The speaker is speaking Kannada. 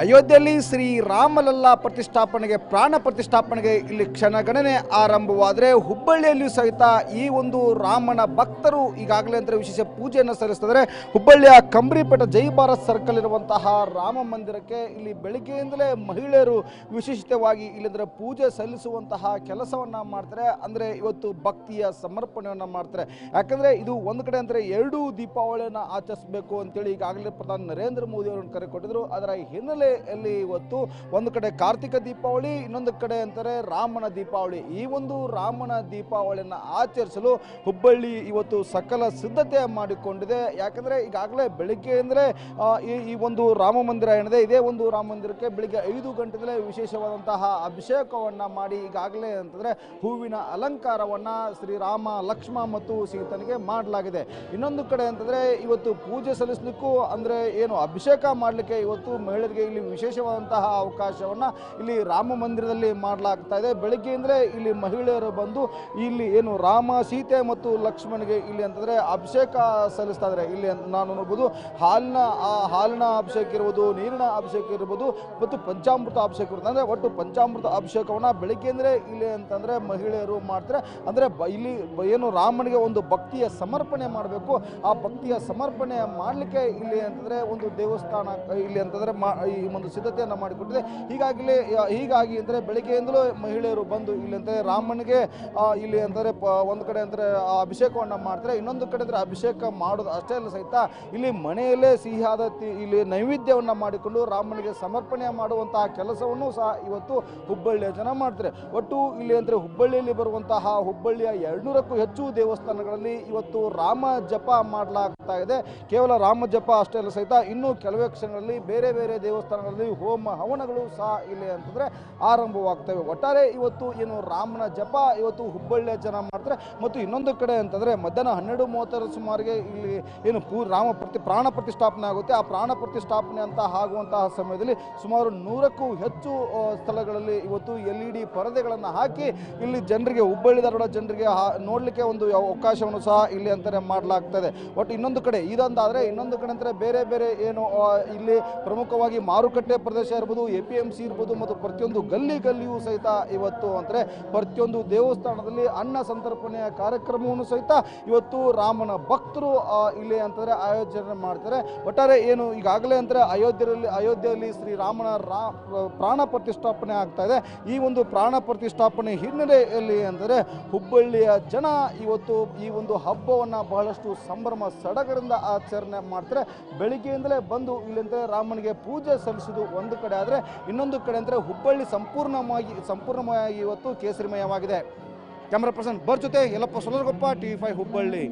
ಅಯೋಧ್ಯೆಯಲ್ಲಿ ಶ್ರೀ ರಾಮಲಲ್ಲಾ ಪ್ರತಿಷ್ಠಾಪನೆಗೆ, ಪ್ರಾಣ ಪ್ರತಿಷ್ಠಾಪನೆಗೆ ಇಲ್ಲಿ ಕ್ಷಣಗಣನೆ ಆರಂಭವಾದರೆ ಹುಬ್ಬಳ್ಳಿಯಲ್ಲಿಯೂ ಸಹಿತ ಈ ಒಂದು ರಾಮನ ಭಕ್ತರು ಈಗಾಗಲೇ ಅಂದರೆ ವಿಶೇಷ ಪೂಜೆಯನ್ನು ಸಲ್ಲಿಸ್ತಿದ್ದಾರೆ ಹುಬ್ಬಳ್ಳಿಯ ಕಂಬ್ರಿಪೇಟೆ ಜೈ ಭಾರತ್ ಸರ್ಕಲ್ ಇರುವಂತಹ ರಾಮ ಮಂದಿರಕ್ಕೆ ಇಲ್ಲಿ ಬೆಳಿಗ್ಗೆಯಿಂದಲೇ ಮಹಿಳೆಯರು ವಿಶೇಷವಾಗಿ ಇಲ್ಲಿಂದ್ರೆ ಪೂಜೆ ಸಲ್ಲಿಸುವಂತಹ ಕೆಲಸವನ್ನು ಮಾಡ್ತಾರೆ. ಅಂದರೆ ಇವತ್ತು ಭಕ್ತಿಯ ಸಮರ್ಪಣೆಯನ್ನು ಮಾಡ್ತಾರೆ. ಯಾಕಂದರೆ ಇದು ಒಂದು ಕಡೆ ಅಂದರೆ ಎರಡೂ ದೀಪಾವಳಿಯನ್ನು ಆಚರಿಸಬೇಕು ಅಂತೇಳಿ ಈಗಾಗಲೇ ಪ್ರಧಾನಿ ನರೇಂದ್ರ ಮೋದಿ ಅವರನ್ನು ಕರೆ ಕೊಟ್ಟಿದ್ರು. ಅದರ ಹಿನ್ನೆಲೆಯಲ್ಲಿ ಇವತ್ತು ಒಂದು ಕಡೆ ಕಾರ್ತಿಕ ದೀಪಾವಳಿ, ಇನ್ನೊಂದು ಕಡೆ ಅಂತಾರೆ ರಾಮನ ದೀಪಾವಳಿ. ಈ ಒಂದು ರಾಮನ ದೀಪಾವಳಿಯನ್ನು ಆಚರಿಸಲು ಹುಬ್ಬಳ್ಳಿ ಇವತ್ತು ಸಕಲ ಸಿದ್ಧತೆ ಮಾಡಿಕೊಂಡಿದೆ. ಯಾಕಂದ್ರೆ ಈಗಾಗಲೇ ಬೆಳಿಗ್ಗೆ ಅಂದರೆ ಈ ಒಂದು ರಾಮ ಮಂದಿರ ಏನಿದೆ, ಇದೇ ಒಂದು ರಾಮ ಮಂದಿರಕ್ಕೆ ಬೆಳಿಗ್ಗೆ ಐದು ಗಂಟೆದಲ್ಲೇ ವಿಶೇಷವಾದಂತಹ ಅಭಿಷೇಕವನ್ನ ಮಾಡಿ ಈಗಾಗಲೇ ಅಂತಂದ್ರೆ ಹೂವಿನ ಅಲಂಕಾರವನ್ನ ಶ್ರೀರಾಮ ಲಕ್ಷ್ಮ ಮತ್ತು ಸೀತನಿಗೆ ಮಾಡಲಾಗಿದೆ. ಇನ್ನೊಂದು ಕಡೆ ಅಂತಂದ್ರೆ ಇವತ್ತು ಪೂಜೆ ಸಲ್ಲಿಸಲಿಕ್ಕೂ ಅಂದ್ರೆ ಏನು ಅಭಿಷೇಕ ಮಾಡಲಿಕ್ಕೆ ಇವತ್ತು ಮಹಿಳೆಯರಿಗೆ ಇಲ್ಲಿ ವಿಶೇಷವಾದಂತಹ ಅವಕಾಶವನ್ನು ಇಲ್ಲಿ ರಾಮ ಮಂದಿರದಲ್ಲಿ ಮಾಡಲಾಗ್ತಾ ಇದೆ. ಬೆಳಗ್ಗೆಯಿಂದಲೇ ಇಲ್ಲಿ ಮಹಿಳೆಯರು ಬಂದು ಇಲ್ಲಿ ಏನು ರಾಮ, ಸೀತೆ ಮತ್ತು ಲಕ್ಷ್ಮಣಗೆ ಇಲ್ಲಿ ಅಂತಂದರೆ ಅಭಿಷೇಕ ಸಲ್ಲಿಸ್ತಾ ಇದ್ದಾರೆ ಇಲ್ಲಿ ನಾನು ನೋಡ್ಬೋದು ಹಾಲಿನ ಹಾಲಿನ ಅಭಿಷೇಕ ಇರ್ಬೋದು, ನೀರಿನ ಅಭಿಷೇಕ ಇರ್ಬೋದು ಮತ್ತು ಪಂಚಾಮೃತ ಅಭಿಷೇಕ ಇರುತ್ತೆ. ಅಂದರೆ ಒಟ್ಟು ಪಂಚಾಮೃತ ಅಭಿಷೇಕವನ್ನ ಬೆಳಿಗ್ಗೆಯಿಂದಲೇ ಇಲ್ಲಿ ಅಂತಂದರೆ ಮಹಿಳೆಯರು ಮಾಡ್ತಾರೆ. ಅಂದರೆ ಇಲ್ಲಿ ಏನು ರಾಮನಿಗೆ ಒಂದು ಭಕ್ತಿಯ ಸಮರ್ಪಣೆ ಮಾಡಬೇಕು. ಆ ಭಕ್ತಿಯ ಸಮರ್ಪಣೆ ಮಾಡಲಿಕ್ಕೆ ಇಲ್ಲಿ ಅಂತಂದರೆ ಒಂದು ದೇವಸ್ಥಾನ, ಇಲ್ಲಿ ಅಂತಂದರೆ ಮಾ ಒಂದು ಸಿದ್ಧತೆಯನ್ನು ಮಾಡಿಕೊಟ್ಟಿದೆ. ಹೀಗಾಗಿಲೇ ಹೀಗಾಗಿ ಅಂದರೆ ಬೆಳಗ್ಗೆಯಿಂದಲೂ ಮಹಿಳೆಯರು ಬಂದು ಇಲ್ಲಿ ಅಂದರೆ ರಾಮನಿಗೆ ಇಲ್ಲಿ ಅಂದರೆ ಪ- ಒಂದು ಕಡೆ ಅಂದರೆ ಅಭಿಷೇಕವನ್ನು ಮಾಡ್ತಾರೆ, ಇನ್ನೊಂದು ಕಡೆ ಅಂದರೆ ಅಭಿಷೇಕ ಮಾಡೋದು ಅಷ್ಟೇ ಅಲ್ಲ ಸಹಿತ ಇಲ್ಲಿ ಮನೆಯಲ್ಲೇ ಸಿಹಿಯಾದ ಇಲ್ಲಿ ನೈವೇದ್ಯವನ್ನು ಮಾಡಿಕೊಂಡು ರಾಮನಿಗೆ ಸಮರ್ಪಣೆ ಮಾಡುವಂತಹ ಕೆಲಸವನ್ನು ಸಹ ಇವತ್ತು ಹುಬ್ಬಳ್ಳಿಯ ಜನ ಮಾಡ್ತಾರೆ. ಒಟ್ಟು ಇಲ್ಲಿ ಅಂದರೆ ಹುಬ್ಬಳ್ಳಿಯಲ್ಲಿ ಬರುವಂತಹ ಹುಬ್ಬಳ್ಳಿಯ ಎರಡುನೂರಕ್ಕೂ ಹೆಚ್ಚು ದೇವಸ್ಥಾನಗಳಲ್ಲಿ ಇವತ್ತು ರಾಮ ಜಪ ಮಾಡಲಾಗ್ತಾ ಇದೆ. ಕೇವಲ ರಾಮ ಜಪ ಅಷ್ಟೇ ಅಲ್ಲ ಸಹಿತ ಇನ್ನೂ ಕೆಲವೇ ಕ್ಷಣಗಳಲ್ಲಿ ಬೇರೆ ಬೇರೆ ದೇವಸ್ಥಾನಗಳಲ್ಲಿ ಹೋಮ ಹವನಗಳು ಸಹ ಇಲ್ಲಿ ಅಂತಂದ್ರೆ ಆರಂಭವಾಗ್ತವೆ. ಒಟ್ಟಾರೆ ಇವತ್ತು ಏನು ರಾಮನ ಜಪ, ಇವತ್ತು ಹುಬ್ಬಳ್ಳಿಯ ಜನ ಮಾಡ್ತಾರೆ. ಮತ್ತು ಇನ್ನೊಂದು ಕಡೆ ಅಂತಂದ್ರೆ ಮಧ್ಯಾಹ್ನ ಹನ್ನೆರಡು ಮೂವತ್ತರ ಸುಮಾರಿಗೆ ಇಲ್ಲಿ ಏನು ಪೂ, ರಾಮ ಪ್ರತಿ, ಪ್ರಾಣ ಪ್ರತಿಷ್ಠಾಪನೆ ಆಗುತ್ತೆ. ಆ ಪ್ರಾಣ ಪ್ರತಿಷ್ಠಾಪನೆ ಅಂತ ಆಗುವಂತಹ ಸಮಯದಲ್ಲಿ ಸುಮಾರು ನೂರಕ್ಕೂ ಹೆಚ್ಚು ಸ್ಥಳಗಳಲ್ಲಿ ಇವತ್ತು ಎಲ್ ಇ ಡಿ ಪರದೆಗಳನ್ನು ಹಾಕಿ ಇಲ್ಲಿ ಜನರಿಗೆ, ಹುಬ್ಬಳ್ಳಿ ಧಾರವಾಡ ಜನರಿಗೆ ನೋಡಲಿಕ್ಕೆ ಒಂದು ಅವಕಾಶವನ್ನು ಸಹ ಇಲ್ಲಿ ಅಂತಾನೆ ಮಾಡಲಾಗ್ತದೆ. ಒಟ್ಟು ಇನ್ನೊಂದು ಕಡೆ, ಇದೊಂದಾದ್ರೆ ಇನ್ನೊಂದು ಕಡೆ ಅಂತಾರೆ ಬೇರೆ ಬೇರೆ ಏನು ಇಲ್ಲಿ ಪ್ರಮುಖವಾಗಿ ಮಾರುಕಟ್ಟೆ ಪ್ರದೇಶ ಇರ್ಬೋದು, ಎ ಪಿ ಎಂ ಸಿ ಇರ್ಬೋದು, ಮತ್ತು ಪ್ರತಿಯೊಂದು ಗಲ್ಲಿ ಗಲ್ಲಿಯೂ ಸಹಿತ ಇವತ್ತು ಅಂದರೆ ಪ್ರತಿಯೊಂದು ದೇವಸ್ಥಾನದಲ್ಲಿ ಅನ್ನ ಸಂತರ್ಪಣೆಯ ಕಾರ್ಯಕ್ರಮವನ್ನು ಸಹಿತ ಇವತ್ತು ರಾಮನ ಭಕ್ತರು ಇಲ್ಲಿ ಅಂತಂದರೆ ಆಯೋಜನೆ ಮಾಡ್ತಾರೆ. ಒಟ್ಟಾರೆ ಏನು ಈಗಾಗಲೇ ಅಂದರೆ ಅಯೋಧ್ಯೆಯಲ್ಲಿ ಅಯೋಧ್ಯೆಯಲ್ಲಿ ಶ್ರೀರಾಮನ ರಾ, ಪ್ರಾಣ ಪ್ರತಿಷ್ಠಾಪನೆ ಆಗ್ತಾ ಇದೆ. ಈ ಒಂದು ಪ್ರಾಣ ಪ್ರತಿಷ್ಠಾಪನೆ ಹಿನ್ನೆಲೆಯಲ್ಲಿ ಅಂದರೆ ಹುಬ್ಬಳ್ಳಿಯ ಜನ ಇವತ್ತು ಈ ಒಂದು ಹಬ್ಬವನ್ನು ಬಹಳಷ್ಟು ಸಂಭ್ರಮ ಸಡಗರದಿಂದ ಆಚರಣೆ ಮಾಡ್ತಾರೆ. ಬೆಳಿಗ್ಗೆಯಿಂದಲೇ ಬಂದು ಇಲ್ಲಿಂದ ರಾಮನಿಗೆ ಪೂಜೆ ಸಲ್ಲಿಸೋದು ಒಂದು ಕಡೆ ಆದರೆ ಇನ್ನೊಂದು ಕಡೆ ಅಂದರೆ ಹುಬ್ಬಳ್ಳಿ ಸಂಪೂರ್ಣವಾಗಿ ಸಂಪೂರ್ಣವಾಗಿ ಇವತ್ತು ಕೇಸರಿಮಯವಾಗಿದೆ. ಕ್ಯಾಮ್ರಾ ಪರ್ಸನ್ ಬರ್ ಜೊತೆ ಎಲ್ಲಪ್ಪ ಸೊಲರ್ಗೊಪ್ಪ ಟಿ ಫೈ ಹುಬ್ಬಳ್ಳಿ.